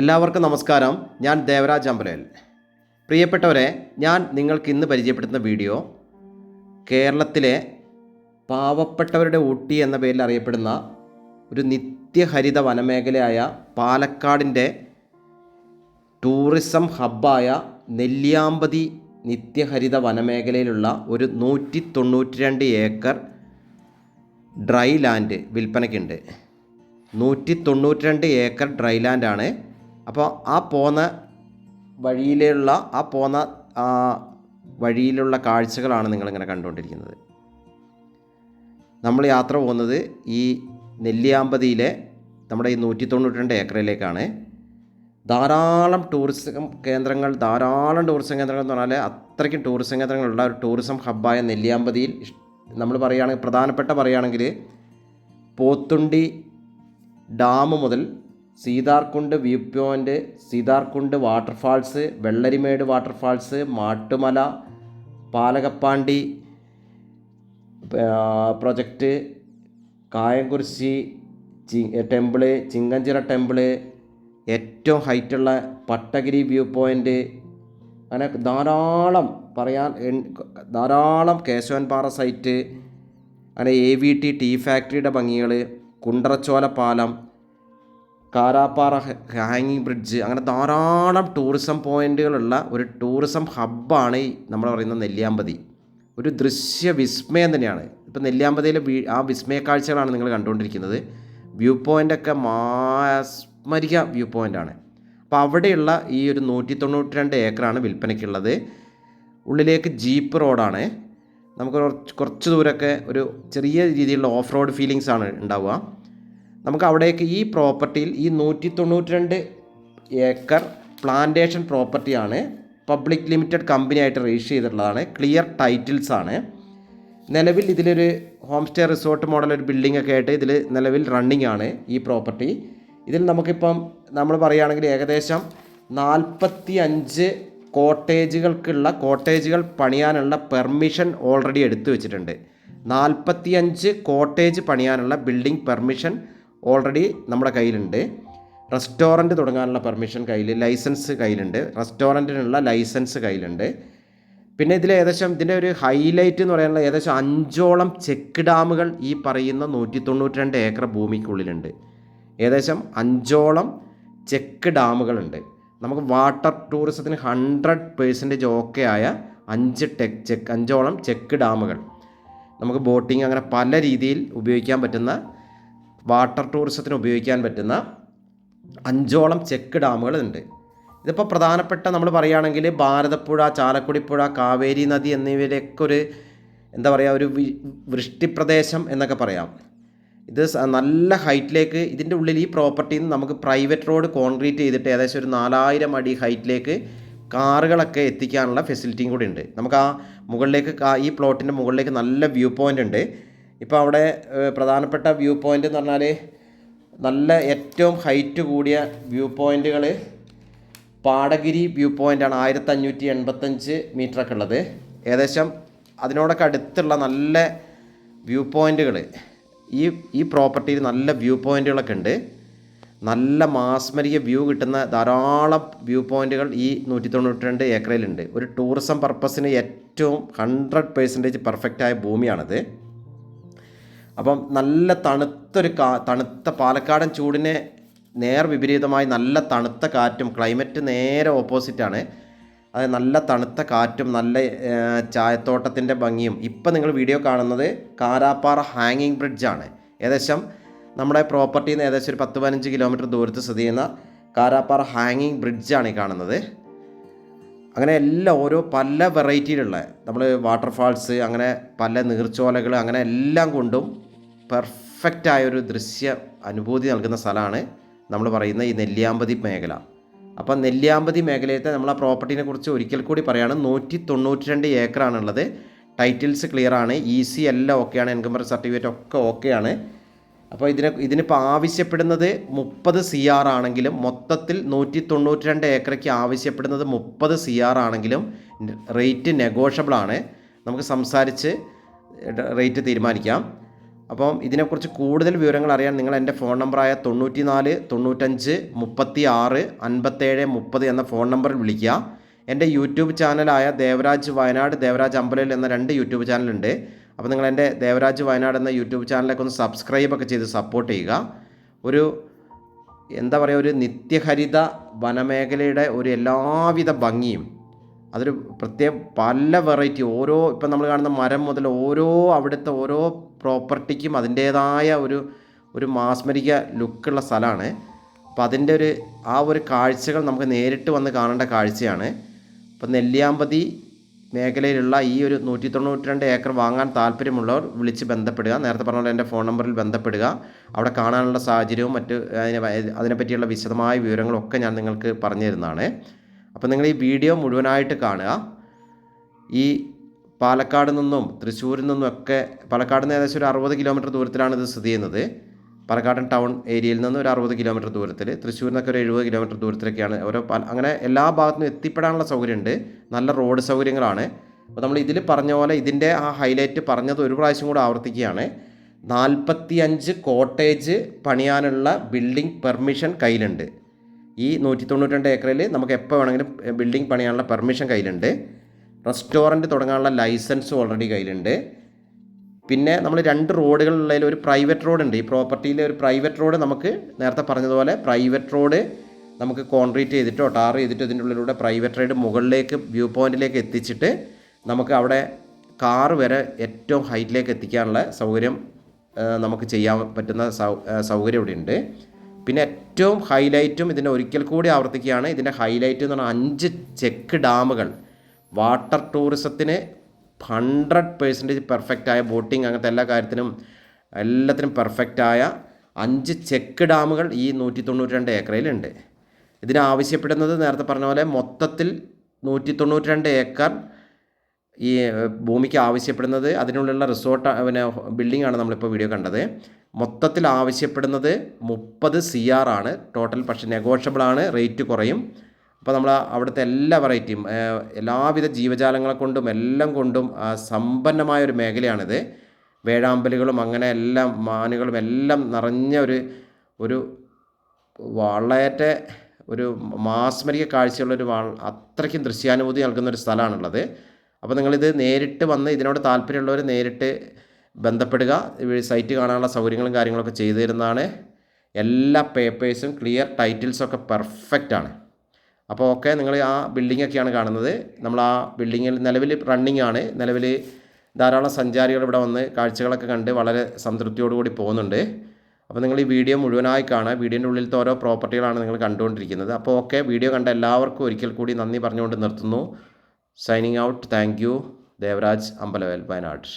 എല്ലാവർക്കും നമസ്കാരം. ഞാൻ ദേവരാജ് അമ്പലേൽ പ്രിയപ്പെട്ടവരെ ഞാൻ നിങ്ങൾക്ക് ഇന്ന് പരിചയപ്പെടുത്തുന്ന വീഡിയോ കേരളത്തിലെ പാവപ്പെട്ടവരുടെ ഊട്ടി എന്ന പേരിൽ അറിയപ്പെടുന്ന ഒരു നിത്യഹരിത വനമേഖലയായ പാലക്കാടിന്റെ ടൂറിസം ഹബ്ബായ നെല്ലിയാമ്പതി നിത്യഹരിത വനമേഖലയിലുള്ള ഒരു നൂറ്റി തൊണ്ണൂറ്റി രണ്ട് ഏക്കർ ഡ്രൈ ലാൻഡ് വിൽപ്പനയ്ക്കുണ്ട്. നൂറ്റി തൊണ്ണൂറ്റി രണ്ട് ഏക്കർ ഡ്രൈ ലാൻഡാണ് അപ്പോൾ ആ പോന്ന വഴിയിലുള്ള ആ പോന്ന ആ വഴിയിലുള്ള കാഴ്ചകളാണ് നിങ്ങളിങ്ങനെ കണ്ടുകൊണ്ടിരിക്കുന്നത്. നമ്മൾ യാത്ര പോകുന്നത് ഈ നെല്ലിയാമ്പതിയിലെ നമ്മുടെ ഈ നൂറ്റി തൊണ്ണൂറ്റി രണ്ട് ഏക്കറിലേക്കാണ്. ധാരാളം ടൂറിസം കേന്ദ്രങ്ങൾ ധാരാളം ടൂറിസം കേന്ദ്രങ്ങൾ എന്ന് പറഞ്ഞാൽ അത്രയ്ക്കും ടൂറിസം കേന്ദ്രങ്ങളുള്ള ഒരു ടൂറിസം ഹബ്ബായ നെല്ലിയാമ്പതിയിൽ നമ്മൾ പറയുകയാണെങ്കിൽ പ്രധാനപ്പെട്ട പറയുകയാണെങ്കിൽ പോത്തുണ്ടി ഡാം മുതൽ Seetharkundu view point Seetharkundu waterfalls Vellarimedu waterfalls Mattumala Palakappandi project Kayamkurishi ചി ടെമ്പിൾ ചിങ്ങഞ്ചിറ ടെമ്പിൾ ഏറ്റവും ഹൈറ്റുള്ള പട്ടഗിരി വ്യൂ പോയിന്റ് അങ്ങനെ ധാരാളം പറയാൻ ധാരാളം കേശവൻപാറ സൈറ്റ് അങ്ങനെ എ വി ടി ടീ ഫാക്ടറിയുടെ ഭംഗികൾ കുണ്ടറച്ചോല പാലം കാരാപ്പാറ ഹാങ്ങിങ് ബ്രിഡ്ജ് അങ്ങനെ ധാരാളം ടൂറിസം പോയിന്റുകളുള്ള ഒരു ടൂറിസം ഹബ്ബാണ് ഈ നമ്മൾ പറയുന്ന നെല്ലിയാമ്പതി. ഒരു ദൃശ്യ വിസ്മയം തന്നെയാണ്. ഇപ്പോൾ നെല്ലിയാമ്പതിയിലെ വീ ആ വിസ്മയ കാഴ്ചകളാണ് നിങ്ങൾ കണ്ടുകൊണ്ടിരിക്കുന്നത്. വ്യൂ പോയിന്റൊക്കെ മാസ്മരിക വ്യൂ പോയിന്റാണ് അപ്പോൾ അവിടെയുള്ള ഈ ഒരു നൂറ്റി തൊണ്ണൂറ്റി രണ്ട് ഏക്കറാണ് വിൽപ്പനയ്ക്കുള്ളത്. ഉള്ളിലേക്ക് ജീപ്പ് റോഡാണ്. നമുക്ക് കുറച്ച് കുറച്ച് ദൂരമൊക്കെ ഒരു ചെറിയ രീതിയിലുള്ള ഓഫ് റോഡ് ഫീലിങ്സ് ആണ് ഉണ്ടാവുക. നമുക്ക് അവിടേക്ക് ഈ പ്രോപ്പർട്ടിയിൽ ഈ നൂറ്റി തൊണ്ണൂറ്റി രണ്ട് ഏക്കർ പ്ലാന്റേഷൻ പ്രോപ്പർട്ടിയാണ് പബ്ലിക് ലിമിറ്റഡ് കമ്പനി ആയിട്ട് രജിസ്റ്റർ ചെയ്തിട്ടുള്ളതാണ്. ക്ലിയർ ടൈറ്റിൽസ് ആണ്. നിലവിൽ ഇതിലൊരു ഹോം സ്റ്റേ റിസോർട്ട് മോഡൽ ഒരു ബിൽഡിംഗ് ഒക്കെ ആയിട്ട് ഇതിൽ നിലവിൽ റണ്ണിങ് ആണ് ഈ പ്രോപ്പർട്ടി. ഇതിൽ നമുക്കിപ്പം നമ്മൾ പറയുകയാണെങ്കിൽ ഏകദേശം നാൽപ്പത്തി അഞ്ച് കോട്ടേജുകൾക്കുള്ള കോട്ടേജുകൾ പണിയാനുള്ള പെർമിഷൻ ഓൾറെഡി എടുത്തു വെച്ചിട്ടുണ്ട്. നാൽപ്പത്തി അഞ്ച് കോട്ടേജ് പണിയാനുള്ള ബിൽഡിംഗ് പെർമിഷൻ ഓൾറെഡി നമ്മുടെ കയ്യിലുണ്ട്. റെസ്റ്റോറന്റ് തുടങ്ങാനുള്ള പെർമിഷൻ കയ്യിൽ ലൈസൻസ് കയ്യിലുണ്ട്. റെസ്റ്റോറന്റിനുള്ള ലൈസൻസ് കയ്യിലുണ്ട്. പിന്നെ ഇതിൽ ഏകദേശം ഇതിന്റെ ഒരു ഹൈലൈറ്റ് എന്ന് പറയാനുള്ള ഏകദേശം അഞ്ചോളം ചെക്ക് ഡാമുകൾ ഈ പറയുന്ന നൂറ്റി തൊണ്ണൂറ്റി രണ്ട് ഏക്കർ ഭൂമിക്കുള്ളിലുണ്ട്. ഏകദേശം അഞ്ചോളം ചെക്ക് ഡാമുകളുണ്ട്. നമുക്ക് വാട്ടർ ടൂറിസത്തിന് ഹൺഡ്രഡ് പേഴ്സന്റേജ് ഓക്കെ ആയ അഞ്ച് ടെക് ചെക്ക് അഞ്ചോളം ചെക്ക് ഡാമുകൾ. നമുക്ക് ബോട്ടിങ് അങ്ങനെ പല രീതിയിൽ ഉപയോഗിക്കാൻ പറ്റുന്ന വാട്ടർ ടൂറിസത്തിന് ഉപയോഗിക്കാൻ പറ്റുന്ന അഞ്ചോളം ചെക്ക് ഡാമുകളുണ്ട്. ഇതിപ്പോൾ പ്രധാനപ്പെട്ട നമ്മൾ പറയുകയാണെങ്കിൽ ഭാരതപ്പുഴ ചാലക്കുടിപ്പുഴ കാവേരി നദി എന്നിവയിലൊക്കെ ഒരു എന്താ പറയുക ഒരു വൃഷ്ടിപ്രദേശം എന്നൊക്കെ പറയാം. ഇത് നല്ല ഹൈറ്റിലേക്ക് ഇതിന്റെ ഉള്ളിൽ ഈ പ്രോപ്പർട്ടിയിൽ നിന്ന് നമുക്ക് പ്രൈവറ്റ് റോഡ് കോൺക്രീറ്റ് ചെയ്തിട്ട് ഏകദേശം ഒരു നാലായിരം അടി ഹൈറ്റിലേക്ക് കാറുകളൊക്കെ എത്തിക്കാനുള്ള ഫെസിലിറ്റിയും കൂടി ഉണ്ട്. നമുക്ക് ആ മുകളിലേക്ക് ഈ പ്ലോട്ടിന്റെ മുകളിലേക്ക് നല്ല വ്യൂ പോയിന്റ് ഉണ്ട്. ഇപ്പോൾ അവിടെ പ്രധാനപ്പെട്ട വ്യൂ പോയിന്റ് എന്ന് പറഞ്ഞാൽ നല്ല ഏറ്റവും ഹൈറ്റ് കൂടിയ വ്യൂ പോയിന്റുകൾ പാടഗിരി വ്യൂ പോയിന്റാണ് ആയിരത്തി അഞ്ഞൂറ്റി എൺപത്തഞ്ച് മീറ്ററൊക്കെ ഉള്ളത്. ഏകദേശം അതിനോടൊക്കെ അടുത്തുള്ള നല്ല വ്യൂ പോയിന്റുകൾ ഈ ഈ പ്രോപ്പർട്ടിയിൽ നല്ല വ്യൂ പോയിന്റുകളൊക്കെ ഉണ്ട്. നല്ല മാസ്മരിക വ്യൂ കിട്ടുന്ന ധാരാളം വ്യൂ പോയിന്റുകൾ ഈ നൂറ്റി തൊണ്ണൂറ്റി രണ്ട് ഏക്കറിലുണ്ട് ഒരു ടൂറിസം പർപ്പസിന് ഏറ്റവും ഹൺഡ്രഡ് പേഴ്സന്റേജ് പെർഫെക്റ്റായ ഭൂമിയാണത്. അപ്പം നല്ല തണുത്തൊരു കാ തണുത്ത പാലക്കാടൻ ചൂടിനെ നേർ വിപരീതമായി നല്ല തണുത്ത കാറ്റും ക്ലൈമറ്റ് നേരെ ഓപ്പോസിറ്റാണ് അതായത് നല്ല തണുത്ത കാറ്റും നല്ല ചായത്തോട്ടത്തിന്റെ ഭംഗിയും. ഇപ്പം നിങ്ങൾ വീഡിയോ കാണുന്നത് കാരാപ്പാറ ഹാങ്ങിങ് ബ്രിഡ്ജാണ് ഏകദേശം നമ്മുടെ പ്രോപ്പർട്ടിയിൽ നിന്ന് ഏകദേശം ഒരു പത്ത് പതിനഞ്ച് കിലോമീറ്റർ ദൂരത്ത് സ്ഥിതി ചെയ്യുന്ന കാരാപ്പാറ ഹാങ്ങിങ് ബ്രിഡ്ജാണ് ഈ കാണുന്നത്. അങ്ങനെ എല്ലാം ഓരോ പല വെറൈറ്റിയിലുള്ള നമ്മൾ വാട്ടർഫാൾസ് അങ്ങനെ പല നീർച്ചോലകൾ അങ്ങനെ എല്ലാം കൊണ്ടും പെർഫെക്റ്റായൊരു ദൃശ്യ അനുഭൂതി നൽകുന്ന സ്ഥലമാണ് നമ്മൾ പറയുന്ന ഈ നെല്ലിയാമ്പതി മേഖല. അപ്പം നെല്ലിയാമ്പതി മേഖലയിലത്തെ നമ്മൾ ആ പ്രോപ്പർട്ടിനെ കുറിച്ച് ഒരിക്കൽ കൂടി പറയുകയാണ് നൂറ്റി തൊണ്ണൂറ്റി രണ്ട് ഏക്കറാണുള്ളത്. ടൈറ്റിൽസ് ക്ലിയർ ആണ് ഇ സി എല്ലാം ഓക്കെയാണ് എൻകംബർ സർട്ടിഫിക്കറ്റ് ഒക്കെ ഓക്കെയാണ്. അപ്പോൾ ഇതിനെ ഇതിനിപ്പോൾ ആവശ്യപ്പെടുന്നത് മുപ്പത് സി ആർ ആണെങ്കിലും മൊത്തത്തിൽ നൂറ്റി തൊണ്ണൂറ്റി രണ്ട് ഏക്കറയ്ക്ക് ആവശ്യപ്പെടുന്നത് മുപ്പത് സി ആർ ആണെങ്കിലും റേറ്റ് നെഗോഷ്യബിൾ ആണ്. നമുക്ക് സംസാരിച്ച് റേറ്റ് തീരുമാനിക്കാം. അപ്പം ഇതിനെക്കുറിച്ച് കൂടുതൽ വിവരങ്ങൾ അറിയാൻ നിങ്ങൾ എന്റെ ഫോൺ നമ്പറായ തൊണ്ണൂറ്റി നാല് തൊണ്ണൂറ്റഞ്ച് മുപ്പത്തി ആറ് അൻപത്തേഴ് മുപ്പത് എന്ന ഫോൺ നമ്പറിൽ വിളിക്കുക. എന്റെ യൂട്യൂബ് ചാനലായ ദേവരാജ് വയനാട് ദേവരാജ് അമ്പലയിൽ എന്ന രണ്ട് യൂട്യൂബ് ചാനലുണ്ട്. അപ്പോൾ നിങ്ങൾ എന്റെ ദേവരാജ് വയനാട് എന്ന യൂട്യൂബ് ചാനലൊക്കെ ഒന്ന് സബ്സ്ക്രൈബ് ഒക്കെ ചെയ്ത് സപ്പോർട്ട് ചെയ്യുക. ഒരു എന്താ പറയുക ഒരു നിത്യഹരിത വനമേഖലയുടെ ഒരു എല്ലാവിധ ഭംഗിയും അതൊരു പ്രത്യേക പല വെറൈറ്റി ഓരോ ഇപ്പം നമ്മൾ കാണുന്ന മരം മുതൽ ഓരോ അവിടുത്തെ ഓരോ പ്രോപ്പർട്ടിക്കും അതിന്റേതായ ഒരു ഒരു മാസ്മരിക ലുക്കുള്ള സ്ഥലമാണ്. അപ്പോൾ അതിന്റെ ഒരു ആ ഒരു കാഴ്ചകൾ നമുക്ക് നേരിട്ട് വന്ന് കാണേണ്ട കാഴ്ചയാണ്. അപ്പോൾ നെല്ലിയാമ്പതി മേഖലയിലുള്ള ഈ ഒരു നൂറ്റി തൊണ്ണൂറ്റി രണ്ട് ഏക്കർ വാങ്ങാൻ താല്പര്യമുള്ളവർ വിളിച്ച് ബന്ധപ്പെടുക. നേരത്തെ പറഞ്ഞ പോലെ എന്റെ ഫോൺ നമ്പറിൽ ബന്ധപ്പെടുക. അവിടെ കാണാനുള്ള സാഹചര്യവും മറ്റ് അതിനെ അതിനെപ്പറ്റിയുള്ള വിശദമായ വിവരങ്ങളൊക്കെ ഞാൻ നിങ്ങൾക്ക് പറഞ്ഞു തരുന്നതാണ്. അപ്പോൾ നിങ്ങൾ ഈ വീഡിയോ മുഴുവനായിട്ട് കാണുക. ഈ പാലക്കാട് നിന്നും തൃശ്ശൂരിൽ നിന്നും ഒക്കെ പാലക്കാട് നിന്ന് ഏകദേശം ഒരു അറുപത് കിലോമീറ്റർ ദൂരത്തിലാണ് ഇത് സ്ഥിതി ചെയ്യുന്നത്. പാലക്കാടൻ ടൗൺ ഏരിയയിൽ നിന്ന് ഒരു അറുപത് കിലോമീറ്റർ ദൂരത്തിൽ തൃശ്ശൂരിൽ നിന്നൊക്കെ ഒരു എഴുപത് കിലോമീറ്റർ ദൂരത്തിലൊക്കെയാണ്. ഓരോ അങ്ങനെ എല്ലാ ഭാഗത്തും എത്തിപ്പെടാനുള്ള സൗകര്യമുണ്ട്. നല്ല റോഡ് സൗകര്യങ്ങളാണ്. അപ്പോൾ നമ്മൾ ഇതിൽ പറഞ്ഞ പോലെ ഇതിന്റെ ആ ഹൈലൈറ്റ് പറഞ്ഞത് ഒരു പ്രാവശ്യം കൂടെ ആവർത്തിക്കുകയാണ്. നാൽപ്പത്തി അഞ്ച് കോട്ടേജ് പണിയാനുള്ള ബിൽഡിംഗ് പെർമിഷൻ കയ്യിലുണ്ട്. ഈ നൂറ്റി തൊണ്ണൂറ്റി ഏക്കറിൽ നമുക്ക് എപ്പോൾ വേണമെങ്കിലും ബിൽഡിംഗ് പണിയാനുള്ള പെർമിഷൻ കയ്യിലുണ്ട്. റെസ്റ്റോറന്റ് തുടങ്ങാനുള്ള ലൈസൻസ് ഓൾറെഡി കയ്യിലുണ്ട്. പിന്നെ നമ്മൾ രണ്ട് റോഡുകളുള്ളതിൽ ഒരു പ്രൈവറ്റ് റോഡ് ഉണ്ട്. ഈ പ്രോപ്പർട്ടിയിലെ ഒരു പ്രൈവറ്റ് റോഡ് നമുക്ക് നേരത്തെ പറഞ്ഞതുപോലെ പ്രൈവറ്റ് റോഡ് നമുക്ക് കോൺക്രീറ്റ് ചെയ്തിട്ടോ ടാർ ചെയ്തിട്ടോ ഇതിന്റെ ഉള്ളിലൂടെ പ്രൈവറ്റ് റൈഡ് മുകളിലേക്ക് വ്യൂ പോയിന്റിലേക്ക് എത്തിച്ചിട്ട് നമുക്ക് അവിടെ കാർ വരെ ഏറ്റവും ഹൈറ്റിലേക്ക് എത്തിക്കാനുള്ള സൗകര്യം നമുക്ക് ചെയ്യാൻ പറ്റുന്ന സൗകര്യം ഇവിടെ ഉണ്ട് പിന്നെ ഏറ്റവും ഹൈലൈറ്റും ഇതിന്റെ ഒരിക്കൽ കൂടി ആവർത്തിക്കുകയാണ്. ഇതിന്റെ ഹൈലൈറ്റ് എന്ന് പറഞ്ഞാൽ അഞ്ച് ചെക്ക് ഡാമുകൾ. വാട്ടർ ടൂറിസത്തിന് ഹൺഡ്രഡ് പേഴ്സന്റേജ് പെർഫെക്റ്റായ ബോട്ടിങ് അങ്ങനത്തെ എല്ലാ കാര്യത്തിനും എല്ലാത്തിനും പെർഫെക്റ്റായ അഞ്ച് ചെക്ക് ഡാമുകൾ ഈ നൂറ്റി തൊണ്ണൂറ്റി രണ്ട് ഏക്കറയിലുണ്ട്. ഇതിന് ആവശ്യപ്പെടുന്നത് നേരത്തെ പറഞ്ഞ പോലെ മൊത്തത്തിൽ നൂറ്റി തൊണ്ണൂറ്റി രണ്ട് ഏക്കർ ഈ ഭൂമിക്ക് ആവശ്യപ്പെടുന്നത് അതിനുള്ളിലുള്ള റിസോർട്ട് പിന്നെ ബിൽഡിംഗ് ആണ് നമ്മളിപ്പോൾ വീഡിയോ കണ്ടത്. മൊത്തത്തിൽ ആവശ്യപ്പെടുന്നത് മുപ്പത് സി ആർ ആണ്. ടോട്ടൽ പക്ഷേ നെഗോഷ്യബിൾ ആണ്. റേറ്റ് കുറയും. അപ്പോൾ നമ്മൾ അവിടുത്തെ എല്ലാ വെറൈറ്റിയും എല്ലാവിധ ജീവജാലങ്ങളെ കൊണ്ടും എല്ലാം കൊണ്ടും സമ്പന്നമായ ഒരു മേഖലയാണിത്. വേഴാമ്പലുകളും അങ്ങനെ എല്ലാം മാനുകളും എല്ലാം നിറഞ്ഞ ഒരു ഒരു വളരെ ഒരു മാസ്മരിക കാഴ്ചയുള്ള കാഴ്ചയുള്ളൊരു അത്രയ്ക്കും ദൃശ്യാനുഭൂതി നൽകുന്ന ഒരു സ്ഥലമാണുള്ളത്. അപ്പോൾ നിങ്ങളിത് നേരിട്ട് വന്ന് ഇതിനോട് താല്പര്യമുള്ളവർ നേരിട്ട് ബന്ധപ്പെടുക. സൈറ്റ് കാണാനുള്ള സൗകര്യങ്ങളും കാര്യങ്ങളൊക്കെ ചെയ്തു തരുന്നതാണ്. എല്ലാ പേപ്പേഴ്സും ക്ലിയർ ടൈറ്റിൽസൊക്കെ പെർഫെക്റ്റ് ആണ്. അപ്പോൾ ഒക്കെ നിങ്ങൾ ആ ബിൽഡിംഗ് ഒക്കെയാണ് കാണുന്നത്. നമ്മൾ ആ ബിൽഡിങ്ങിൽ നിലവിൽ റണ്ണിങ് ആണ്. നിലവിൽ ധാരാളം സഞ്ചാരികൾ ഇവിടെ വന്ന് കാഴ്ചകളൊക്കെ കണ്ട് വളരെ സംതൃപ്തിയോടുകൂടി പോകുന്നുണ്ട്. അപ്പോൾ നിങ്ങൾ ഈ വീഡിയോ മുഴുവനായി കാണുക. വീഡിയോന്റെ ഉള്ളിലത്തെ ഓരോ പ്രോപ്പർട്ടികളാണ് നിങ്ങൾ കണ്ടുകൊണ്ടിരിക്കുന്നത്. അപ്പോൾ ഓക്കെ വീഡിയോ കണ്ട എല്ലാവർക്കും ഒരിക്കൽ കൂടി നന്ദി പറഞ്ഞുകൊണ്ട് നിർത്തുന്നു. Signing out thank you Devaraj Ambalavel Wayanad